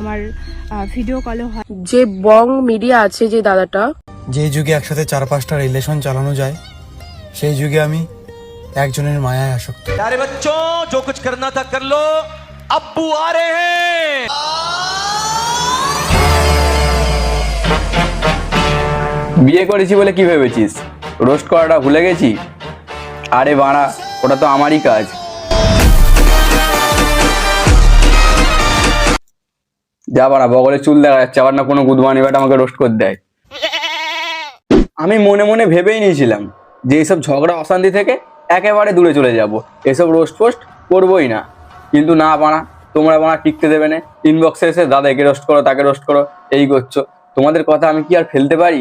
আমার ভিডিও কলে হয় যে বং মিডিয়া আছে যে দাদাটা যে যুগে একসাথে চার পাঁচটা রিলেশন চালানো যায় সেই যুগে আমি একজনের মায়ায় আসক্ত प्यारे बच्चों जो कुछ करना था कर लो अब्बू आ रहे हैं বিয়ে করেছি বলে কি ভেবেছিস রোস্ট করাটা ভুলে গেছি আরে বাড়া ওটা তো আমারই কাজ যা বাড়া, বগলে চুল দেখা যাচ্ছে, আবার না কোনো গুদমানি বাট আমাকে রোস্ট করে দেয়। আমি মনে মনে ভেবেই নিয়েছিলাম যে এইসব ঝগড়া, অশান্তি থেকে একেবারে দূরে চলে যাব। এসব রোস্ট পোস্ট করবোই না। কিন্তু না বাড়া, তোমরা বাড়া টিকতে দেবে না। ইনবক্সে এসে দাদা একে রোস্ট করো, তাকে রোস্ট করো, এই করছ। তোমাদের কথা আমি কি আর ফেলতে পারি?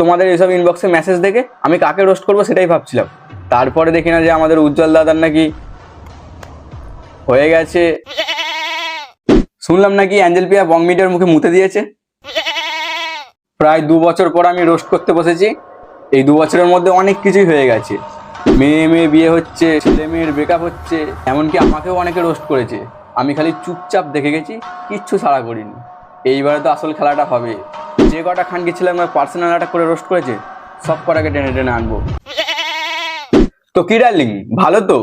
তোমাদের এইসব ইনবক্সে মেসেজ দেখে আমি কাকে রোস্ট করব সেটাই ভাবছিলাম। তারপরে দেখি না যে আমাদের উজ্জ্বল দাদার নাকি হয়ে গেছে। শুনলাম নাকি অ্যাঞ্জেল পিয়া বং মিডিয়ার মুখে মুতে দিয়েছে? প্রায় দু বছর পর আমি রোস্ট করতে বসেছি। এই দু বছরের মধ্যে অনেক কিছুই হয়ে গেছে। মেয়ে মেয়ে বিয়ে হচ্ছে, ছেলে মেয়ের ব্রেকআপ হচ্ছে, এমনকি আমাকেও অনেকে রোস্ট করেছে। আমি খালি চুপচাপ দেখে গেছি, কিচ্ছু সাড়া করিনি। এইবারে তো আসল খেলাটা হবে। যে কটা খানকে ছিলাম পার্সোনাল অ্যাটাক করে রোস্ট করেছে, সব কটাকে টেনে টেনে আনব। তো কি ডার্লিং ভালো তো?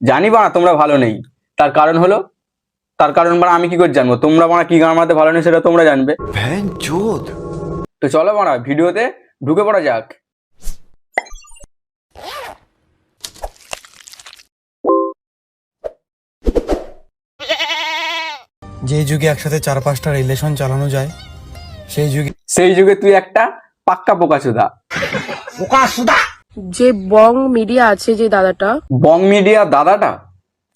জানি বানা তোমরা ভালো নেই। তার কারণ হলো তার কারণ বানা আমি কি করে জানব? তোমরা বানা কি গান মারতে ভালো নেই সেটা তোমরা জানবে। তো চলো মারা ভিডিওতে ঢুকে পড়া যাক। যে যুগে একসাথে চার পাঁচটা রিলেশন চালানো যায় সেই যুগে সেই যুগে তুই একটা পাক্কা পোকাচোদা যে বং মিডিয়া আছে যে দাদাটা। বং মিডিয়া দাদাটা?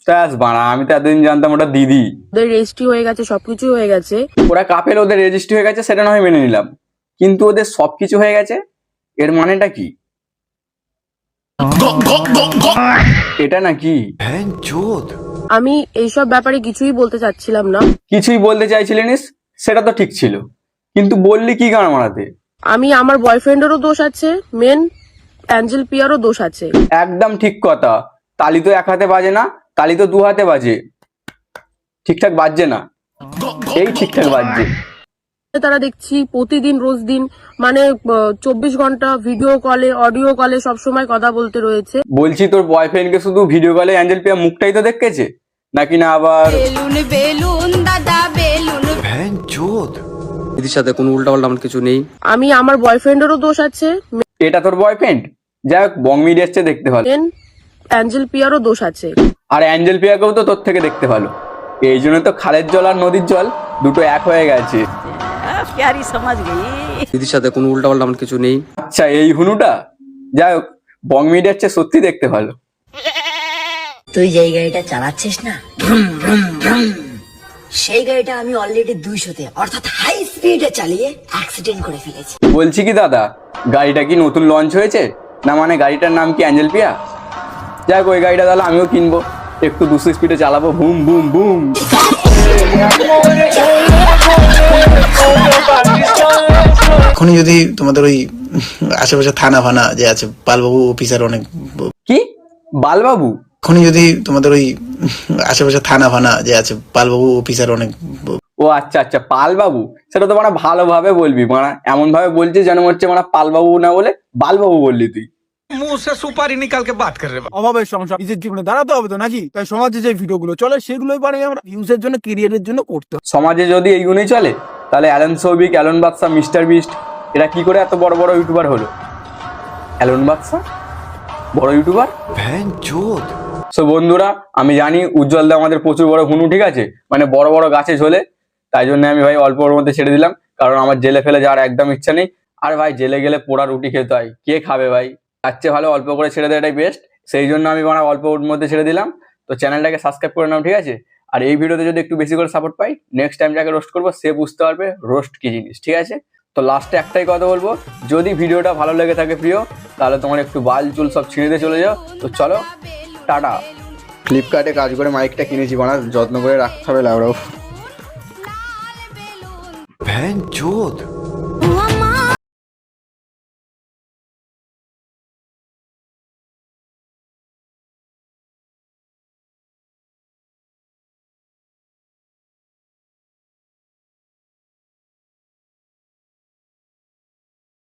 ব্যাস বাড়া আমি তো এতদিন জানতাম ওটা দিদি। ওদের রেজিস্ট্রি হয়ে গেছে সবকিছু হয়ে গেছে। ওরা কাপেল ওদের রেজিস্ট্রি হয়ে গেছে সেটা নয় মেনে নিলাম। কিন্তু ওদের সবকিছু হয়ে গেছে এর মানেটা কি? এটা নাকি? আমি এইসব ব্যাপারে কিছুই বলতে চাচ্ছিলাম না। কিছুই বলতে চাইছিলেনিস সেটা তো ঠিক ছিল। কিন্তু বললি কি গান মারাতে আমি আমার বয়ফ্রেন্ডেরও দোষ আছে মেন অ্যাঞ্জেল পিয়ারও দোষ আছে। একদম ঠিক কথা। তালি তো এক হাতে বাজে না তালি তো দু হাতে বাজে। ঠিকঠাক বাজছে না। এই ঠিকঠাক বাজছে। তারা দেখছি প্রতিদিন রোজ দিন মানে চব্বিশ ঘণ্টা ভিডিও কলে অডিও কলে সবসময় কথা বলতে রয়েছে। বলছি তোর বয়ফ্রেন্ডকে শুধু ভিডিও কলে অ্যাঞ্জেল পিয়া মুখটাই তো দেখেছে? নাকি না আবার বেলুন বেলুন দাদা বেলুন। দিদির সাথে কোনো উল্টাপাল্টা আমার কিছু নেই। আমি আমার বয়ফ্রেন্ডেরও দোষ আছে। এটা তোর বয়ফ্রেন্ড যাই হোক বং মিডিয়া এসছে দেখতে ভালো। মেন অ্যাঞ্জেল পিয়ারও দোষ আছে। আর অ্যাঞ্জেল পিয়াকেও তো তোর থেকে দেখতে ভালো। এই জন্য তো খালের জল আর নদীর জল দুটো এক হয়ে গেছে। দিদির সাথে কোনো উল্টাপাল্টা আমার কিছু নেই। আচ্ছা এই হুনুটা? যাই হোক বং মিডিয়ার চেয়ে সত্যি দেখতে ভালো। তুই যেই গাড়িটা চালাচ্ছিস না সেই গাড়িটা আমি অলরেডি দুইশোতে অর্থাৎ হাই স্পিডে চালিয়ে অ্যাক্সিডেন্ট করে ফেলেছি। বলছি কি দাদা গাড়িটা কি নতুন লঞ্চ হয়েছে? না মানে গাড়িটার নাম কি অ্যাঞ্জেল পিয়া? যাই হোক ওই গাড়িটা তাহলে আমিও কিনবো। একটু দুশো স্পিডে চালাবো। বুম বুম বুম এখনই যদি তোমাদের ওই আশেপাশে থানা ফানা যে আছে পালবাবু অফিসার অনেক কি? বালবাবু? এখনই যদি তোমাদের ওই আশেপাশে থানা ফানা যে আছে পালবাবু অফিসার অনেক ও আচ্ছা আচ্ছা পালবাবু। সেটা তো মানে ভালোভাবে বলবি। মানে এমন ভাবে বলছিস যেন হচ্ছে মানে পালবাবু না বলে বালবাবু বললি তুই। জীবনে দাঁড়াতে হবে তো নাকি? তাই সমাজে যে ভিডিওগুলো চলে সেগুলোই আমরা জন্য কেরিয়ারের জন্য সমাজে যদি চলে তাহলে অ্যালন অ্যালন মিস্টার বিস্ট করে এত বড় বড় ইউটিউবার হলো? Alone YouTuber? ভ্যান বন্ধুরা আমি জানি উজ্জ্বল দা আমাদের প্রচুর বড় হুনু ঠিক আছে? মানে বড় বড় গাছে ঝোলে তাই জন্য আমি ভাই অল্প মধ্যে ছেড়ে দিলাম কারণ আমার জেলে ফেলে যাওয়ার একদম ইচ্ছা নেই। আর ভাই জেলে গেলে পোড়া রুটি খেতে হয়। কে খাবে ভাই? তার চেয়ে ভালো অল্প করে ছেড়ে দেওয়াটাই বেস্ট সেই জন্য আমি মানে অল্প ওর মধ্যে ছেড়ে দিলাম। তো চ্যানেলটাকে সাবস্ক্রাইব করে নাও ঠিক আছে? আর এই ভিডিওতে যদি একটু বেশি করে সাপোর্ট পাই নেক্সট টাইম যাকে রোস্ট করব সে বুঝতে পারবে রোস্ট কী জিনিস ঠিক আছে? তো লাস্টে একটাই কথা বলব যদি ভিডিওটা ভালো লেগে থাকে প্রিয় তাহলে তোমার একটু বাল চুল সব ছিঁড়ে দিয়ে চলে যাও। তো চলো টাটা। ফ্লিপকার্টে কাজ করে মাইকটা কিনেছি বানা যত্ন করে রাখতে হবে লাউরাও বেলুন